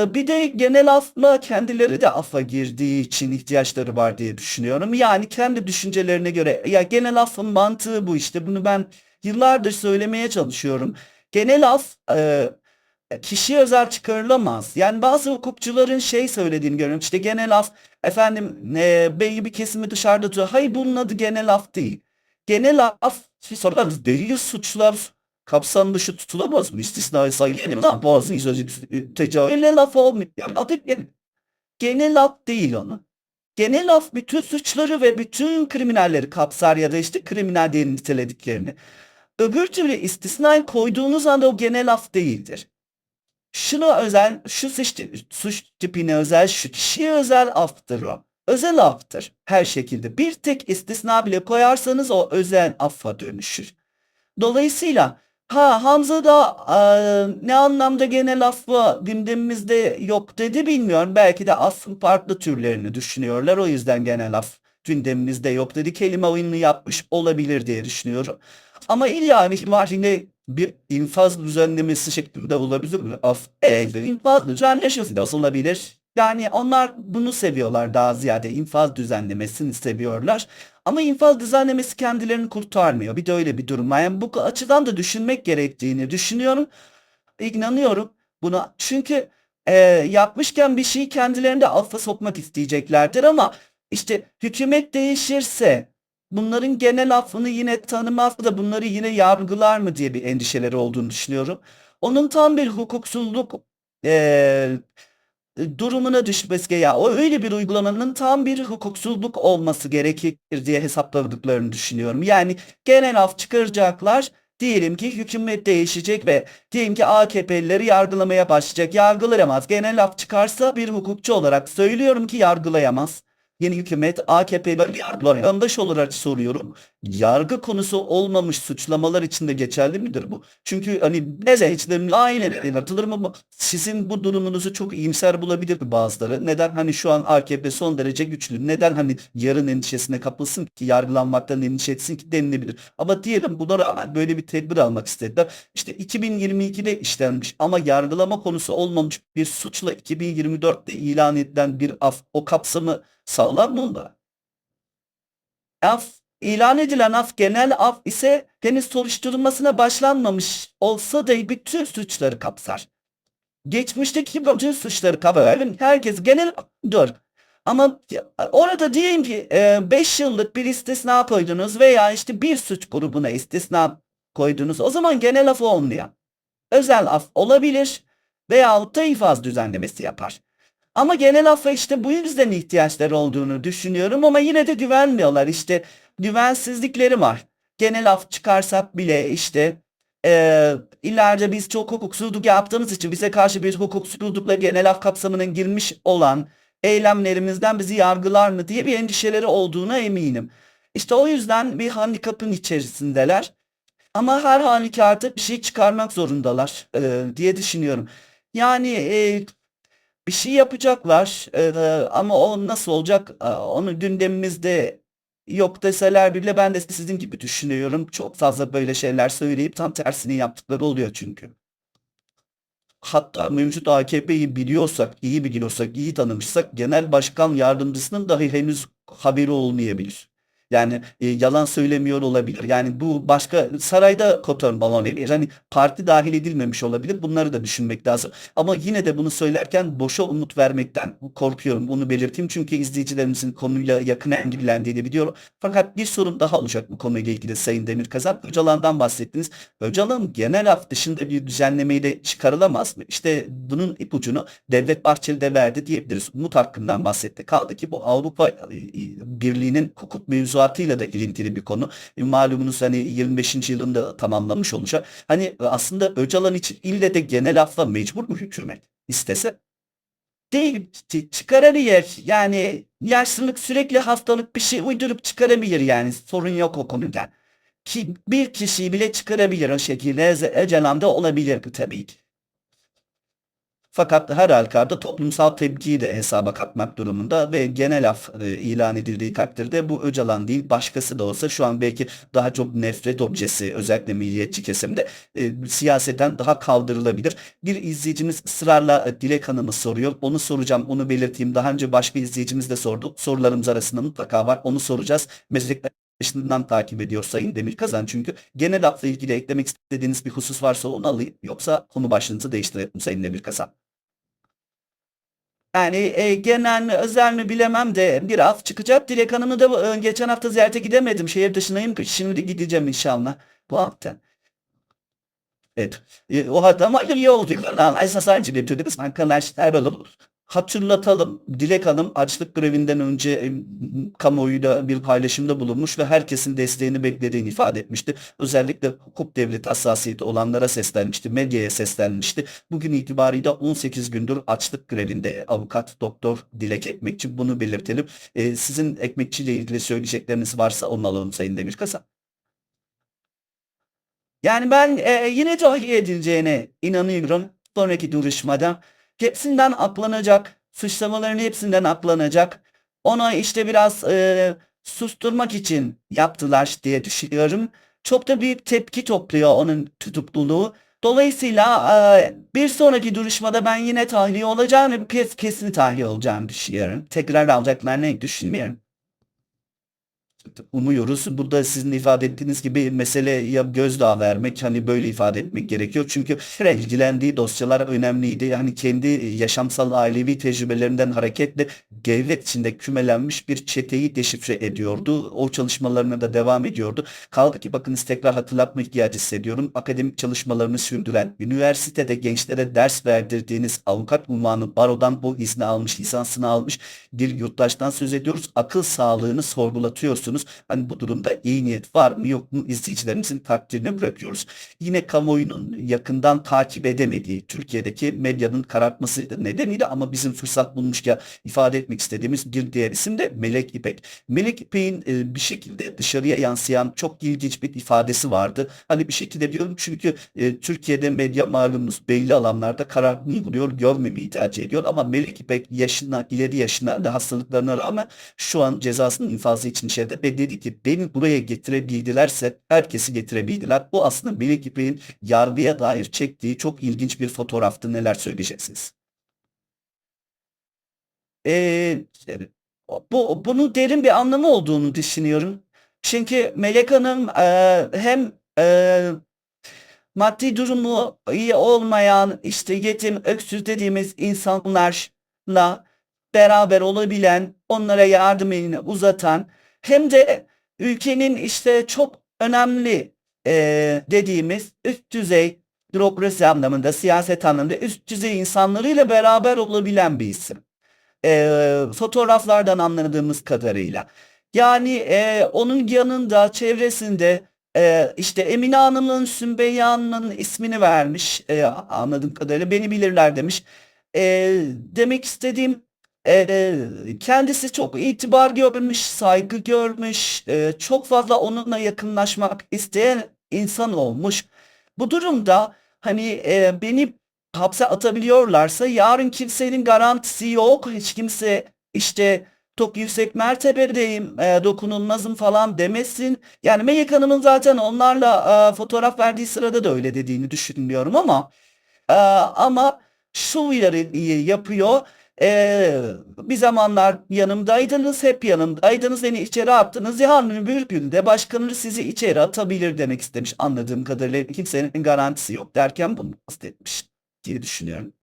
Ee, bir de genel afla kendileri de afa girdiği için ihtiyaçları var diye düşünüyorum. Yani kendi düşüncelerine göre ya genel afın mantığı bu işte. Bunu ben yıllardır söylemeye çalışıyorum. Genel af e, kişiye özel çıkarılamaz. Yani bazı hukukçuların şey söylediğini görüyorum. İşte genel af efendim e, belli bir kesimi dışarıda tutuyor. Hayır bunun adı genel af değil. Genel af sorarız değil suçlar kapsam dışı tutulamaz mı? İstisnai sayılır mı? Boğazın sözü tecavüz. Genel af olmuyor. Yani adı genel, genel af değil onu. Genel af bütün suçları ve bütün kriminalleri kapsar ya da işte kriminal diye nitelediklerini. Öbür türlü istisnai koyduğunuz anda o genel af değildir. Şuna özel, şu suç, suç tipine özel, şu kişiye özel aftır o. Özel aftır her şekilde. Bir tek istisna bile koyarsanız o özel affa dönüşür. Dolayısıyla ha Hamza da e, ne anlamda genel affı gündemimizde yok dedi bilmiyorum. Belki de affın farklı türlerini düşünüyorlar. O yüzden genel af gündemimizde yok dedi. Kelime oyununu yapmış olabilir diye düşünüyorum. Ama illa var yine bir infaz düzenlemesi şeklinde olabilir mi? Af, evet, infaz düzenlemesi nasıl olabilir? Yani onlar bunu seviyorlar daha ziyade infaz düzenlemesini seviyorlar. Ama infaz düzenlemesi kendilerini kurtarmıyor. Bir de öyle bir durum var. Yani bu açıdan da düşünmek gerektiğini düşünüyorum. İnanıyorum buna. Çünkü e, yapmışken bir şeyi kendilerinde affa sokmak isteyeceklerdir ama işte hükümet değişirse bunların genel affını yine tanımaz da bunları yine yargılar mı diye bir endişeleri olduğunu düşünüyorum. Onun tam bir hukuksuzluk e, durumuna düşmesi ya o öyle bir uygulamanın tam bir hukuksuzluk olması gerekir diye hesapladıklarını düşünüyorum. Yani genel af çıkaracaklar. Diyelim ki hükümet değişecek ve diyelim ki AKP'lileri yargılamaya başlayacak. Yargılayamaz. Genel af çıkarsa bir hukukçu olarak söylüyorum ki yargılayamaz. Yeni hükümet AKP'li yandaş olarak soruyorum. Yargı konusu olmamış suçlamalar içinde geçerli midir bu? Çünkü hani neze hiç de ailelerine atılır mı? Sizin bu durumunuzu çok iyimser bulabilir mi bazıları? Neden hani şu an AKP son derece güçlü? Neden hani yarın endişesine kapılsın ki yargılanmaktan endişe etsin ki denilebilir? Ama diyelim buna rağmen böyle bir tedbir almak istediler. İşte 2022'de işlenmiş ama yargılama konusu olmamış bir suçla 2024'te ilan edilen bir af o kapsamı sağlar bunda. Af ilan edilen af genel af ise henüz soruşturulmasına başlanmamış olsa da bütün suçları kapsar. Geçmişteki bütün suçları kapsar. Herkes genel dur. Ama orada diyelim ki 5 yıllık bir istisna koydunuz veya işte bir suç grubuna istisna koydunuz. O zaman genel af olmuyor. Özel af olabilir veya da infaz düzenlemesi yapar. Ama genel affa işte bu yüzden ihtiyaçları olduğunu düşünüyorum ama yine de güvenmiyorlar. İşte güvensizlikleri var. Genel af çıkarsak bile işte e, ileride biz çok hukuksuzluk yaptığımız için bize karşı bir hukuksuzlukla genel af kapsamının girmiş olan eylemlerimizden bizi yargılar mı diye bir endişeleri olduğuna eminim. İşte o yüzden bir handikapın içerisindeler. Ama her halükarda bir şey çıkarmak zorundalar e, diye düşünüyorum. Yani e, bir şey yapacaklar e, ama o nasıl olacak e, onu gündemimizde yok deseler bile ben de sizin gibi düşünüyorum. Çok fazla böyle şeyler söyleyip tam tersini yaptıkları oluyor çünkü. Hatta mevcut AKP'yi biliyorsak, iyi biliyorsak, iyi tanımışsak genel başkan yardımcısının dahi henüz haberi olmayabilir. Yani e, yalan söylemiyor olabilir. Yani bu başka sarayda koton balon. Hani parti dahil edilmemiş olabilir. Bunları da düşünmek lazım. Ama yine de bunu söylerken boşa umut vermekten korkuyorum. Bunu belirteyim. Çünkü izleyicilerimizin konuyla yakın ilgilendiğini biliyorum. Fakat bir sorun daha olacak bu konuyla ilgili Sayın Demirkazan. Öcalan'dan bahsettiniz. Öcalan genel af dışında bir düzenlemeyle çıkarılamaz mı? İşte bunun ipucunu Devlet Bahçeli de verdi diyebiliriz. Umut hakkından bahsetti. Kaldı ki bu Avrupa e, Birliği'nin hukuk mevzu mevzuatıyla da ilintili bir konu. Malumunuz hani 25. yılında tamamlamış olacak. Hani aslında Öcalan için ille de genel affa mecbur mu hükümet? İstese değil çıkarabilir. Yani yaşlılık sürekli hastalık bir şey uydurup çıkarabilir yani sorun yok o konuda. Ki bir kişiyi bile çıkarabilir o şekilde Öcalan da olabilir bu tabii ki. Fakat her halükarda toplumsal tepkiyi de hesaba katmak durumunda ve genel af e, ilan edildiği takdirde bu Öcalan değil başkası da olsa şu an belki daha çok nefret objesi özellikle milliyetçi kesimde e, siyaseten daha kaldırılabilir. Bir izleyicimiz ısrarla e, Dilek Hanım'ı soruyor. Onu soracağım, onu belirteyim. Daha önce başka izleyicimiz de sordu. Sorularımız arasında mutlaka var. Onu soracağız. Meslekler yaşından takip ediyor Sayın Demirkazan. Çünkü genel afla ilgili eklemek istediğiniz bir husus varsa onu alayım. Yoksa konu başlığınızı değiştirelim Sayın Demirkazan. Yani e, genel özel mi bilemem de bir af çıkacak. Dilek Hanım'ı da e, geçen hafta ziyarete gidemedim. Şehir dışındayım. Şimdi gideceğim inşallah. Bu hafta. Evet. E, o hatta ama iyi oldu. Esas bir türlü arkadaşlar böyle hatırlatalım. Dilek Hanım açlık grevinden önce kamuoyuyla bir paylaşımda bulunmuş ve herkesin desteğini beklediğini ifade etmişti. Özellikle hukuk devleti hassasiyeti olanlara seslenmişti, medyaya seslenmişti. Bugün itibariyle 18 gündür açlık grevinde avukat doktor Dilek Ekmekçi bunu belirtelim. E, sizin Ekmekçi ile ilgili söyleyecekleriniz varsa onu alalım Sayın Demirkasa. Yani ben e, yine tahliye edileceğine inanıyorum. Sonraki duruşmada hepsinden aklanacak, suçlamaların hepsinden aklanacak. Ona işte biraz e, susturmak için yaptılar diye düşünüyorum. Çok da büyük tepki topluyor onun tutukluluğu. Dolayısıyla e, bir sonraki duruşmada ben yine tahliye olacağını, kes, kesin tahliye olacağını düşünüyorum. Tekrar alacaklarını düşünmüyorum. Umuyoruz. Burada sizin ifade ettiğiniz gibi mesele ya gözdağı vermek hani böyle ifade etmek gerekiyor. Çünkü ilgilendiği dosyalar önemliydi. Yani kendi yaşamsal ailevi tecrübelerinden hareketle devlet içinde kümelenmiş bir çeteyi deşifre ediyordu. O çalışmalarına da devam ediyordu. Kaldı ki bakınız tekrar hatırlatma ihtiyacı hissediyorum. Akademik çalışmalarını sürdüren, üniversitede gençlere ders verdirdiğiniz avukat unvanı barodan bu izni almış, lisansını almış bir yurttaştan söz ediyoruz. Akıl sağlığını sorgulatıyorsunuz. Hani bu durumda iyi niyet var mı yok mu izleyicilerimizin takdirine bırakıyoruz. Yine kamuoyunun yakından takip edemediği Türkiye'deki medyanın karartması nedeniyle ama bizim fırsat bulmuşken ifade etmek istediğimiz bir diğer isim de Melek İpek. Melek İpek'in e, bir şekilde dışarıya yansıyan çok ilginç bir ifadesi vardı. Hani bir şekilde diyorum çünkü e, Türkiye'de medya malumunuz belli alanlarda kararını buluyor, görmemeyi tercih ediyor ama Melek İpek yaşına, ileri yaşına hastalıklarına rağmen şu an cezasının infazı için içeride ve dedi ki beni buraya getirebildilerse herkesi getirebildiler. Bu aslında Melek İpek'in yargıya dair çektiği çok ilginç bir fotoğraftı. Neler söyleyeceksiniz? Ee, bu, bunun derin bir anlamı olduğunu düşünüyorum. Çünkü Melek Hanım e, hem e, maddi durumu iyi olmayan işte yetim öksüz dediğimiz insanlarla beraber olabilen, onlara yardım elini uzatan hem de ülkenin işte çok önemli e, dediğimiz üst düzey bürokrasi anlamında, siyaset anlamında üst düzey insanlarıyla beraber olabilen bir isim. E, fotoğraflardan anladığımız kadarıyla. Yani e, onun yanında, çevresinde e, işte Emine Hanım'ın, Sümeyye Hanım'ın ismini vermiş. E, anladığım kadarıyla beni bilirler demiş. E, demek istediğim e, kendisi çok itibar görmüş, saygı görmüş, e, çok fazla onunla yakınlaşmak isteyen insan olmuş. Bu durumda hani e, beni hapse atabiliyorlarsa yarın kimsenin garantisi yok. Hiç kimse işte çok yüksek mertebedeyim, e, dokunulmazım falan demesin. Yani Melek Hanım'ın zaten onlarla e, fotoğraf verdiği sırada da öyle dediğini düşünmüyorum ama e, ama şu uyarıyı yapıyor. E, bir zamanlar yanımdaydınız, hep yanımdaydınız, beni içeri attınız. Yarın bir günde başkanı sizi içeri atabilir demek istemiş anladığım kadarıyla. Kimsenin garantisi yok derken bunu kastetmiş diye düşünüyorum.